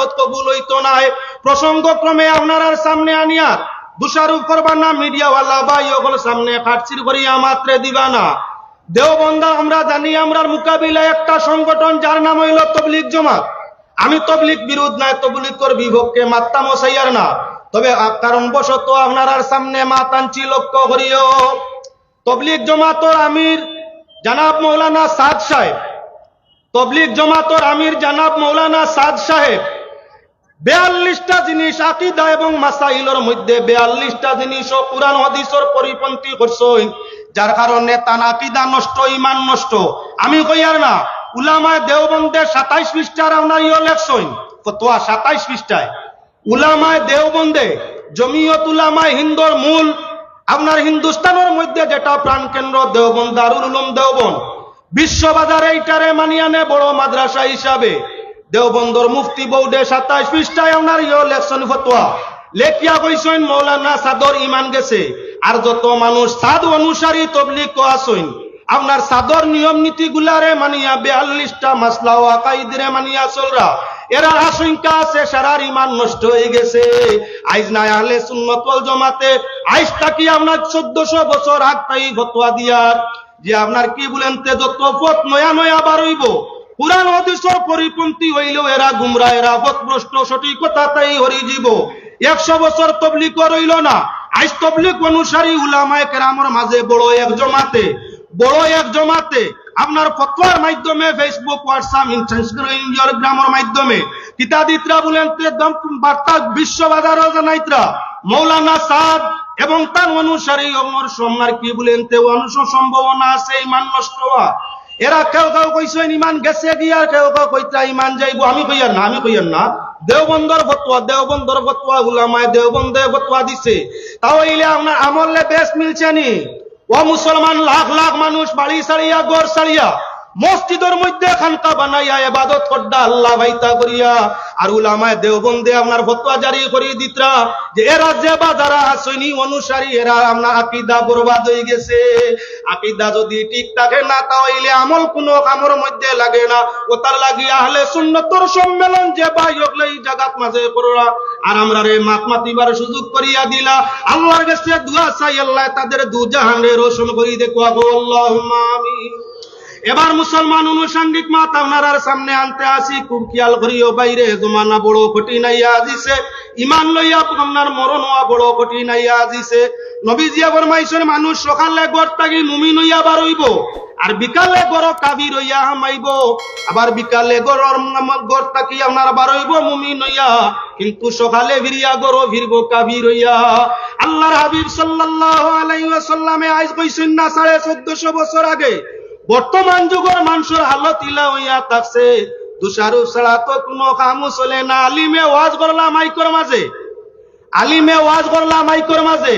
এবাদত কবুল হইতো নাই। প্রসঙ্গক্রমে আপনার সামনে আনিয়া দোষারোপ করবা না মিডিয়াওয়ালা বা ইয়গল সামনে কাটছির করিয়া মাত্রে দিবা না দেওবন্দা, আমরা জানি আমরার মোকাবিলায় একটা সংগঠন যার নাম হইল তবলিক জমাত। আমি তবলিক বিরোধ নাই তবলিকর বিভক্কে মাত্তা মশাইয়ার না। তবে কারণ বশত আপনার সামনে মাতাঞ্চি লক্ষ্য করিও। তবলিক জমাতর আমির জানাব মৌলানা সাদ সাহেব। তবলিক জমাতর আমির জানাব মৌলানা সাদ সাহেব। বেয়াল্লিশটা জিনিস আকিদা এবং মাসাইলর মধ্যে বেয়াল্লিশটা জিনিস ও পুরান হদিসর পরিপন্থী করছই যার কারণে তান আকিদা নষ্ট, ইমান নষ্ট। আমি কই আর না, উলামায় দেওবন্দের সাতাইশ পৃষ্ঠার আপনার ইয়ে লেখছই ফতোয়া সাতাইশ পৃষ্ঠায়। উলামায় দেওবন্দে, জমিয়ত উলামায় হিন্দুর মূল, আপনার হিন্দুস্তানের মধ্যে যেটা প্রাণকেন্দ্র দেওবন্দ, দারুল উলুম দেওবন বিশ্ববাজারে এইটারে মানিয়ানে বড় মাদ্রাসা হিসাবে। দেওবন্দর মুফতি বৌডে সাতাইশ পৃষ্ঠায় আপনার ইয় লেখছেন ফতোয়া। লেখিয়া কইছেন, মৌলানা সাদর ইমান গেছে, আর যত মানুষ সাদ অনুসারী তবলিক আসইন আপনার সাদর নিয়ম নীতি গুলারে মানিয়া বেয়াল্লিশটা মাসলা ও আকাইদরে মানিয়া চলরা এরার আশঙ্কা আছে, সারার ইমান নষ্ট হয়ে গেছে। আইজ নাই আহলে সুন্নত ওয়াল জমাতে, আইজ তাকি আপনার চোদ্দশো বছর আগ তাই ফতোয়া দিয়ার। যে আপনার কি বলেন তে, যত পথ নয়া নয়া বারইব পুরাণ হদিসর পরিপন্থী হইলেও এরা গুমরা, এরা পথভ্রষ্ট সঠিক কথা তাই হরি জীব একশো বছর তবলিক রইল না। আইস তবলিক অনুসারী উলামায় কেরামর মাঝে বড় এক জমাতে, বড় এক জমাতে। আপনার ফতোয়ার মাধ্যমে ফেসবুক হোয়াটসঅ্যাপ ইনস্টাগ্রামের মাধ্যমে কিতাদিতরা বলেন বার্তা বিশ্ববাজারও জানাইতরা। মৌলানা সাদ এবং তার অনুসারী অমর সোমনার কি বলেন, তে অনুস সম্ভাবনা আছে, ইমান নষ্ট হওয়া। এরা কেউ কেউ কইছেন ইমান গেছে গিয়া কেউ কেউ কইতা ইমান যাইবো। আমি কইয়ার না, আমি কইয়ার না। দেওবন্দর ফতোয়া দেওবন্দর ফতোয়া, উলামায় দেওবন্দে ফতোয়া দিছে। তাও ইলে আপনার আমলে বেশ মিলছে নি। ও মুসলমান, লাখ লাখ মানুষ বাড়ি সারিয়া গড় সারিয়া মসজিদের মধ্যে খানকা বানাইয়া এবাদত করডা আল্লাহ ভাইতা করিয়া। আর উলামায় দেওবন্দে আপনার ফতোয়া জারি করিয়ে দিতরা, যে এরা যে বা যারা আসইনি অনুসারী, এরা আপনার আকিদা বরবাদ হয়ে গেছে। আকিদা যদি ঠিক থাকে না, তাহলে আমল কোনো কামর মধ্যে লাগে না। ও তার লাগিয়া হলে সুন্নতর সম্মেলন যে ভাই হকলে এই জাগাত মাঝে করলা আর আমরা রে মাত মাতিবার সুযোগ করিয়া দিলা। আল্লাহর কাছে দুয়া চাই, আল্লাহ তাদের দু জাহানের রোশন করি দেখো আল্লাহুম্মা আমিন। এবার মুসলমান অনুষঙ্গিক মাত আপনার সামনে আনতে আসি। খুব খেয়াল করিও বাইরে, জমানা বড় কঠিন আইয়া আজিছে। ইমান লইয়া আপনার মরণ হওয়া বড় কঠিন আইয়া আজিছে। নবীজিয়া ফরমাইছেন মানুষ, সকালে গড় থাকি মুমিন হইয়া বারইব আর বিকালে গড় কাবি হইয়া হামাইব। আবার বিকালে গড়র গড় তাকি আপনার বারইব মুমিন হইয়া। কিন্তু সকালে ভিরিয়া গড় ভিরব কাবি হইয়া। আল্লাহর হাবিব সাল্লাল্লাহু আলাইহি ওয়াসাল্লামে আইজ কইছেন না সাড়ে চোদ্দশো বছর আগে বর্তমান যুগের মানুষের হালত ইলা হইয়া থাকছে। দুষারু ছাড়া তো কোনো কামও চলে না। আলিমে ওয়াজ করলাম মাইকর মাঝে। আলিমে ওয়াজ করলাম মাইকর মাঝে।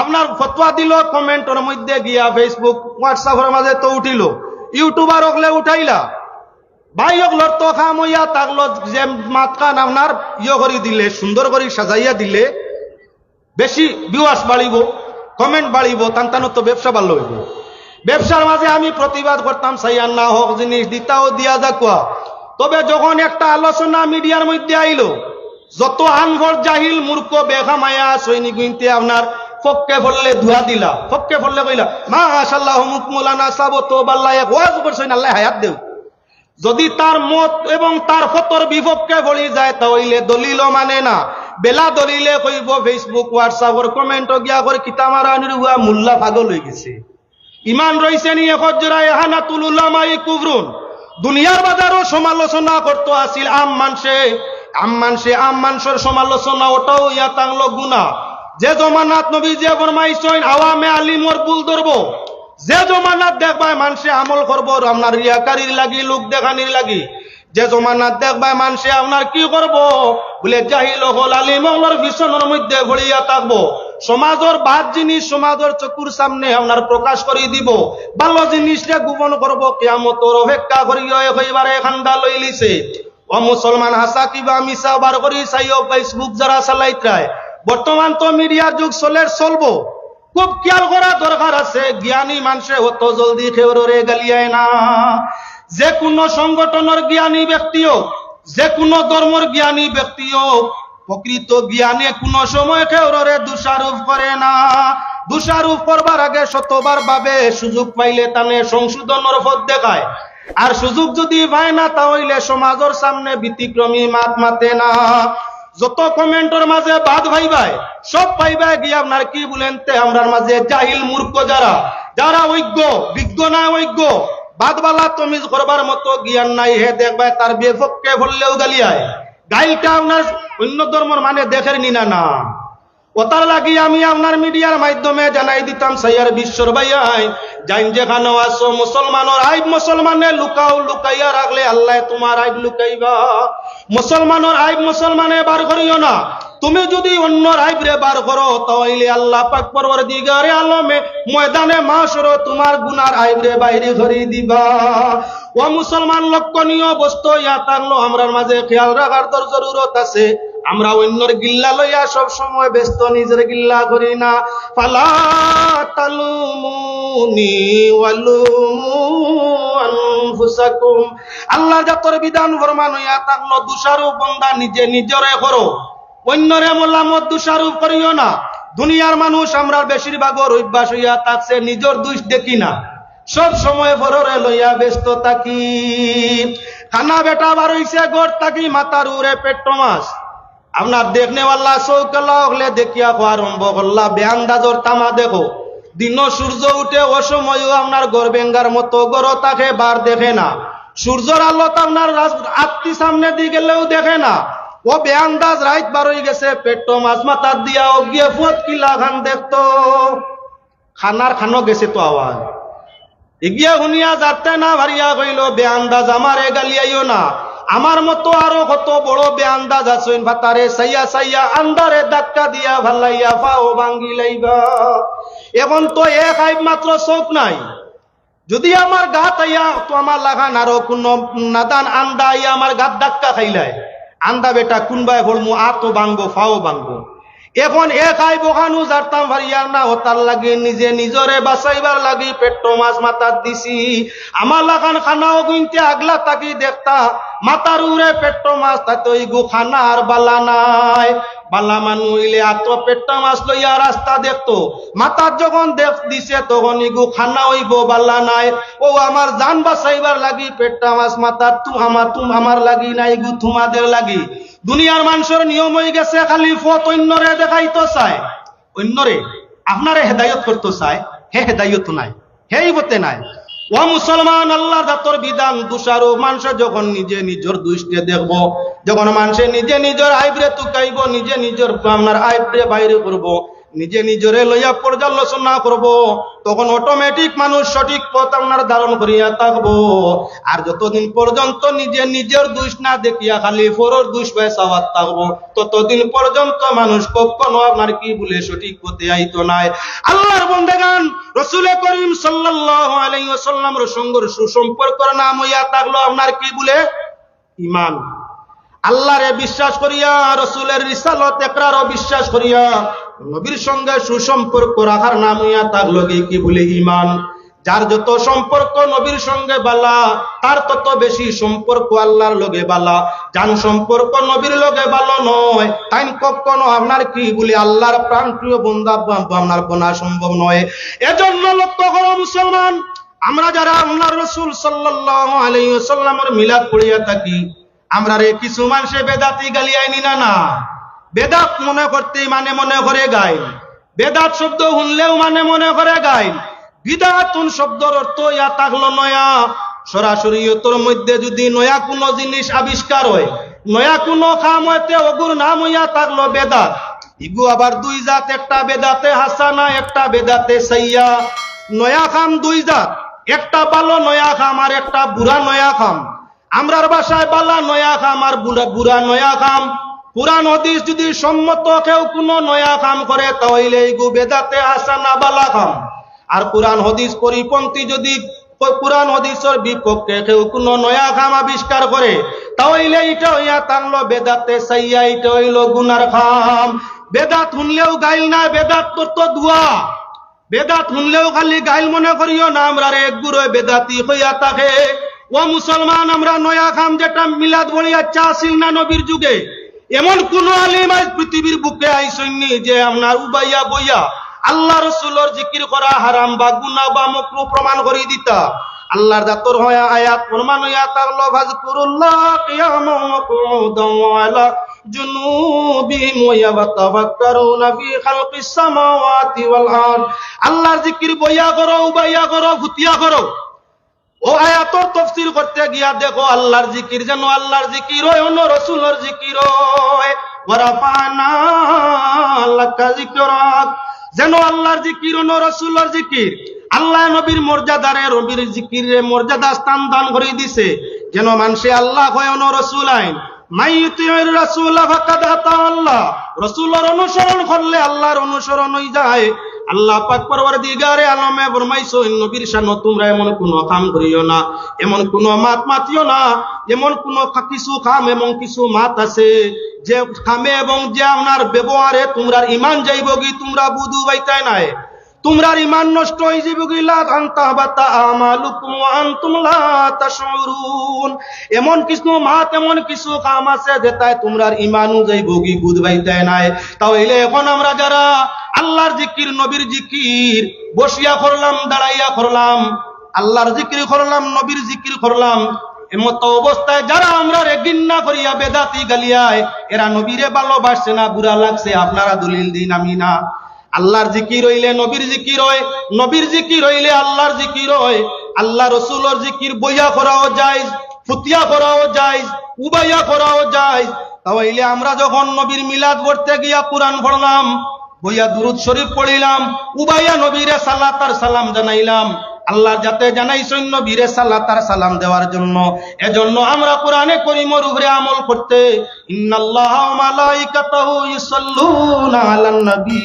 আপনার ফতোয়া দিল, কমেন্টের মধ্যে গিয়া ফেসবুক হোয়াটসঅ্যাপের মাঝে তো উঠিল। ইউটিউবার হকলে উঠাইলা। ভাই হকলর তো কাম হইয়া তাকলো যে মাতকান আপনার ইয়ে করি দিলে, সুন্দর করে সাজাইয়া দিলে, বেশি ভিউয়ার্স বাড়িব কমেন্ট বাড়িব তান তো ব্যবসা ভালো হইব। ব্যবসার মাঝে আমি প্রতিবাদ করতাম সাইয়ান না হোক, জিনিস দিতাও, দিয়া যাকুয়া তবে যখন একটা আলোচনা মিডিয়ার মধ্যে আইলো, যত আনভর জাহিল, মূর্খ বেখামায়া সৈনিক গুইনতে আপনার ফক্কে ফললে ধুয়া দিলা, ফক্কে ফললে কইলা মা আশাল্লাহ মুখ মোলানা সাবো তো বাল্লাহ এক ওয়াজ করছেন, আল্লাহ হায়াত দেও যদি তার মত এবং তার ফতর বিপক্ষে বলি যায় তাহলে দলিল মানে না। বেলা দলিলে কইব, ফেসবুক হোয়াটসঅ্যাপর কমেন্ট গিয়া করে কিতামারা হুয়া, মুল্লা পাগল হয়ে গেছে। ইমান রইছে নি এখন জোড়া এহানা তুলুলামাই কুবরুন। দুনিয়ার বাজারও সমালোচনা করতো আসিল, আম মানসে আম মানসে, আম মানসের সমালোচনা, ওটাও ইয়া তাংলো গুনা যে জমানাত নবী যে ফরমাইছেন, আওয়ামে আলিমর ভুল ধরবো। যে জমানাত দেখবাই মানুষে আমল করব, আপনার রিয়াকারির লাগি, লোক দেখানির লাগি। যে জমানাত দেখবাই মানুষে আপনার কি করব? বলে জাহিল হল আলিমর ভীষণের মধ্যে ভরিয়া থাকব। সমাজের বাদ জিনিস সমাজের চকুর সামনে আপনার প্রকাশ করে দিব, ভালো জিনিসটা গোপন করব, কেয়ামতর অপেক্ষা করিয়া হইবারে খান্দা লই লিছে। ও মুসলমান হাসা কিবা মিশা বার করি চাইও ফেসবুক যারা চালাইত্রায় বর্তমান তো মিডিয়ার যুগ চলে চলবো। খুব খেয়াল করা দরকার আছে, জ্ঞানী মানুষে হতো জলদি খেউরে গালিয়ায় না। যে কোনো সংগঠনের জ্ঞানী ব্যক্তিও, যে কোনো ধর্মর জ্ঞানী ব্যক্তি হোক প্রকৃত জ্ঞানে কোনো সময় কেউরে দোষারোপ করে না। দোষারোপ করবার আগে শতবার ভাবে সুযোগ পাইলে তানে সংশোধনের পথ দেখায়। আর সুযোগ যদি পায় না তাহলে সমাজের সামনে ব্যতিক্রমী মাত মাতে না। যত কমেন্টর মাঝে বাদ ভাই ভাই সব পাই ভাই গিয়ে আপনার কি বলেন তে আমরার মাঝে জাহিল মূর্খ যারা। যারা ঐক্য, বিজ্ঞ না ঐক্য, বাদবালা তমিজ করবার মতো জ্ঞান নাই, হে দেখবে তার বিপক্ষে বললেও গালিয়ায় গাইলটা আপনার অন্য ধর্মর মানে দেখের নিনা না। ওতার লাগি আমি আপনার মিডিয়ার মাধ্যমে জানাই দিতাম, সাইয়ার বিশ্বর ভাইয়াই, যাইন যেখানে আসো মুসলমানের আইব, মুসলমানে লুকাও, লুকাইয়া রাখলে আল্লাহ তোমার আইব লুকাইবা। মুসলমানের আইব, মুসলমানে বার করিও না। তুমি যদি অন্য আইবরে বার করো, তাহলে আল্লাহ পাক পরবর দিগারে আলমে ময়দানে মাসর তোমার গুনার আইবরে বাইরে ধরি দিবা। ও মুসলমান লক্ষণীয় বস্তু ইয়া থাকল আমরার মাঝে খেয়াল রাখার তোর জরুরত আছে। আমরা অন্যর গিল্লা লইয়া সব সময় ব্যস্ত, নিজের গিল্লা করি না। ফালা তালুমুনি ওয়ালুমু আনফুসাকুম। আল্লাহ জাতর বিধান ফরমান হইয়া থাকল দুষারু বন্দা নিজে নিজরে করো। অন্যরে মোলামত দুষারোপ করিও না। দুনিয়ার মানুষ আমরা বেশিরভাগর অভ্যাস হইয়া থাকছে নিজের দুষ দেখি না। সব সময় ফররে লইয়া ব্যস্ত থাকি। খানা বেটা বার হইছে গড় থাকি, মাথার উড়ে পেট মাস আপনার দেখনেওয়াল্লা চৌকালা হলে দেখিয়া খোয়া আরম্ভ করলা। বেআন্দাজর তামা দেখো। দিন সূর্য উঠে অসময়ও আপনার গড় বেঙ্গার মতো গড় তাকে বার দেখে না। সূর্যর আলোত আপনার আত্মি সামনে দিয়ে গেলেও দেখে না। ও বেআন্দাজ রাইত বার হয়ে গেছে পেট মাছ মাথার দিয়া গিয়ে ফুট কিলা খান দেখতো। খানার খানো গেছে তো আওয়াজ। এগিয়ে শুনিয়া যাতে না ভারিয়া কইল বেআন্দাজ আমারে গালিয়াইও না। আমার মতো আরও কত বড় বেআন্দাজ আছেন ভাতারে, সাইয়া সাইয়া আন্দারে ধাক্কা দিয়া ভালাইয়া পাও ভাঙ্গি লাইবা। এখন তো এক আইব মাত্র চোখ নাই। যদি আমার গাত আইয়া তো আমার লাগান আরও কোন নাদান আন্দা আইয়া আমার গাত ধাক্কা খাইলাই। আন্দা বেটা কুনবায় ভরমু আতো বাঙ্গো ফাও ভাঙবো এখন আই বখানু জারতাম ভারিয়ার না হতার লাগি নিজে নিজরে বাঁচাইবার লাগি পেট্টো মাছ মাথার দিছি। আমার লাগান খানাও গুনতে আগলা তাকি দেখতা, মাথার উড়ে পেট্টো মাছ তাতে ওই গু খানা আর বালা নাই। বালা মানু হইলে আত পেট্টা মাছ লইয়া রাস্তা দেখতো মাথার যখন দেখ দিছে তখন ই ইগু খানা হইব, বালা নাই। ও আমার জান বাঁচাইবার লাগি পেট্টা মাছ মাথার তু আমার তুম আমার লাগি নাই, গু তোমাদের লাগি। দুনিয়ার মানুষের নিয়ম হয়ে গেছে, খালি ফত অন্যরে দেখাইতো চায়। অন্যরে আপনারে হেদায়ত করতে চায়, হে হেদায়ত নাই হেই বতে নাই। ও মুসলমান আল্লাহ দাতর বিধান তুষারো মানুষ যখন নিজে নিজের দুষ্টে দেখব, যখন মানুষে নিজে নিজের আইব্রে তুকাইব, নিজে নিজের আপনার আইব্রে বাইরে করব নিজে নিজরে লইয়া পর্যালোচনা করব, তখন অটোমেটিক মানুষ সঠিক পথ আপনার ধারণ করিয়া থাকব। আর যতদিন পর্যন্ত নিজে নিজের দুষ না দেখিয়া খালি ফরর দুষ পেশাওয়ার থাকব, ততদিন পর্যন্ত মানুষ কখনো আপনার কি বলে সঠিক পথে আইতো নাই। আল্লাহর বন্দেগান, রসুলে করিম সাল্লাল্লাহু আলাইহি ওয়াসাল্লামের সঙ্গে সুসম্পর্কর নাম হইয়া থাকল আপনার কি বলে? ইমান আল্লাহরে বিশ্বাস করিয়া, রসুলের রিসালত একরারও বিশ্বাস করিয়া, নবীর সঙ্গে সুসম্পর্ক রাখার নাম হইয়া তার লগে কি বলে ইমান যার যত সম্পর্ক নবীর সঙ্গে বালা, তার তত বেশি সম্পর্ক আল্লাহর লগে বালা। যান সম্পর্ক নবীর লগে ভালো নয় তাই কখনো আপনার কি বলে আল্লাহর প্রাণ প্রিয় বন্ধা আপনার বোনা সম্ভব নয়। এজন্য লক্ষ্য করো মুসলমান, আমরা যারা আল্লাহ রসুল সাল্লাল্লাহু আলাইহি ওয়াসাল্লামের মিলাদ পড়িয়া থাকি আমরা রে কিছু মানুষে বেদাতি গালিয়াই নিনা না বেদাত মনে করতে মানে মনে করে গাই বেদাত শব্দ শুনলেও মানে মনে করে গাই বিদাতুন শব্দর অর্থ, ইয়া থাকল নয়া। সরাসরি তোর মধ্যে যদি নয়া কোনো জিনিস আবিষ্কার হয়, নয়া কোনো খাম হইতে অগুর নাম হইয়া থাকল বেদাত। ইগু আবার দুই জাত, একটা বেদাতে হাসানা, একটা বেদাতে সাইয়া। নয়া খাম দুই জাত, একটা ভালো নয়া খাম আর একটা বুড়া নয়া খাম। আমরার বাসায় বালা নয়া খাম আর বুড়া নয়া খাম। পুরান হদিস যদি সম্মত কেউ কোনো নয়া কাম করে, তাহলে বেদাতে আসা না বালা খাম। আর পুরান হদিস পরিপন্থী যদি পুরান হদিসের বিপক্ষে কেউ কোনো নয়া খাম আবিষ্কার করে, তাহলে এটা হইয়া টানলো বেদাতে সাইয়া এটা হইল গুনার খাম। বেদাত শুনলেও গাইল না, বেদাত তোর তো দুয়া। বেদাত শুনলেও খালি গাইল মনে করিও না আমরা এক গুরু বেদাতি হইয়া থাকে। ও মুসলমান, আমরা নয়া খাম যেটা মিলাদ বলিয়া চা না নবীর যুগে। এমন কোন আলিম আজ পৃথিবীর বুকে আইসইনি যে আপনার উবাইয়া বইয়া আল্লাহ রসুলোর জিকির করা হারাম বা গুনা বা মকরু প্রমাণ করে দিতা। আল্লাহর জাতর হয়া আয়াত প্রমাণ হইয়া তাহলো ফাজকুরুল্লাহ কিয়ামা ওয়া কুউদান ওয়া আলা জুনুবিহিম ওয়া ইয়াতাফাক্কারুনা ফি খালকিস সামাওয়াতি ওয়াল আল্লাহর জিকির বইয়া করো, উবাইয়া করো ভুতিয়া করো। ও আয়াত তফসিল করতে গিয়া দেখো, আল্লাহর জিকির যেন আল্লাহর জিকির হয়, অন্য রসুলের জিকির হয়। যেন আল্লাহর জিকির, অন্য রসুলের জিকির। আল্লাহ নবীর মর্যাদারে, রবির জিকিরে মর্যাদা স্থান দান করে দিছে। যেন মানুষে আল্লাহ হয়, অন্য রসুল আইন। রাসূলের অনুসরণ করলে আল্লাহর অনুসরণ হই যায়। আল্লাহ পাক পরওয়ারদিগারে আলমে ফরমাইছো নবীর শানো তোমরা এমন কোন কাম করিও না, এমন কোন মাত মাতিও না, এমন কোন কিছু খাম এবং কিছু মাত আছে যে খামে এবং যে আপনার ব্যবহারে তোমরা ইমান যাইব কি তোমরা বুধু বাইতাই নাই? তোমরার ইমান নষ্ট হয়ে যাবে এমন কিছু মাত এমন কিছু কাম আছে যেটাই তোমরার ইমানও যাইব কি বুধ বাইতাই নাই। তাহলে এখন আমরা যারা আল্লাহর জিকির, নবীর জিকির, বসিয়া করলাম, দাঁড়াইয়া করলাম, আল্লাহর জিকির করলাম, নবীর জিকির করলাম, এমত অবস্থায় যারা আমরা রে ঘৃণা করিয়া, বেদাতি গালিয়ায়, এরা নবীরে ভালোবাসছে না, বুড়া লাগছে, আপনারা দলিল দিন, আমি না। আল্লাহর জিকির হইলে নবীর জিকির হয়, নবীর জিকির হইলে আল্লাহর জিকির হয়। আল্লাহ রসুলের জিকির বইয়া করাও যায় ফুতিয়া করাও যায় উবাইয়া করাও যায় তাহলে আমরা যখন নবীর মিলাদ করতে গিয়া কোরআন পড়লাম, বইয়া দুরুদ শরীফ পড়িলাম, উবাইয়া নবীরে তার সালাম জানাইলাম। আল্লাহ যাতে জানাইছেন নবীরে সাল্লাহ তার সালাম দেওয়ার জন্য। এজন্য আমরা কোরআনে করিমর উপরে আমল করতে, ইন্নাল্লাহ মালাইকাতাহু ইউসাল্লুনা আলান নবী।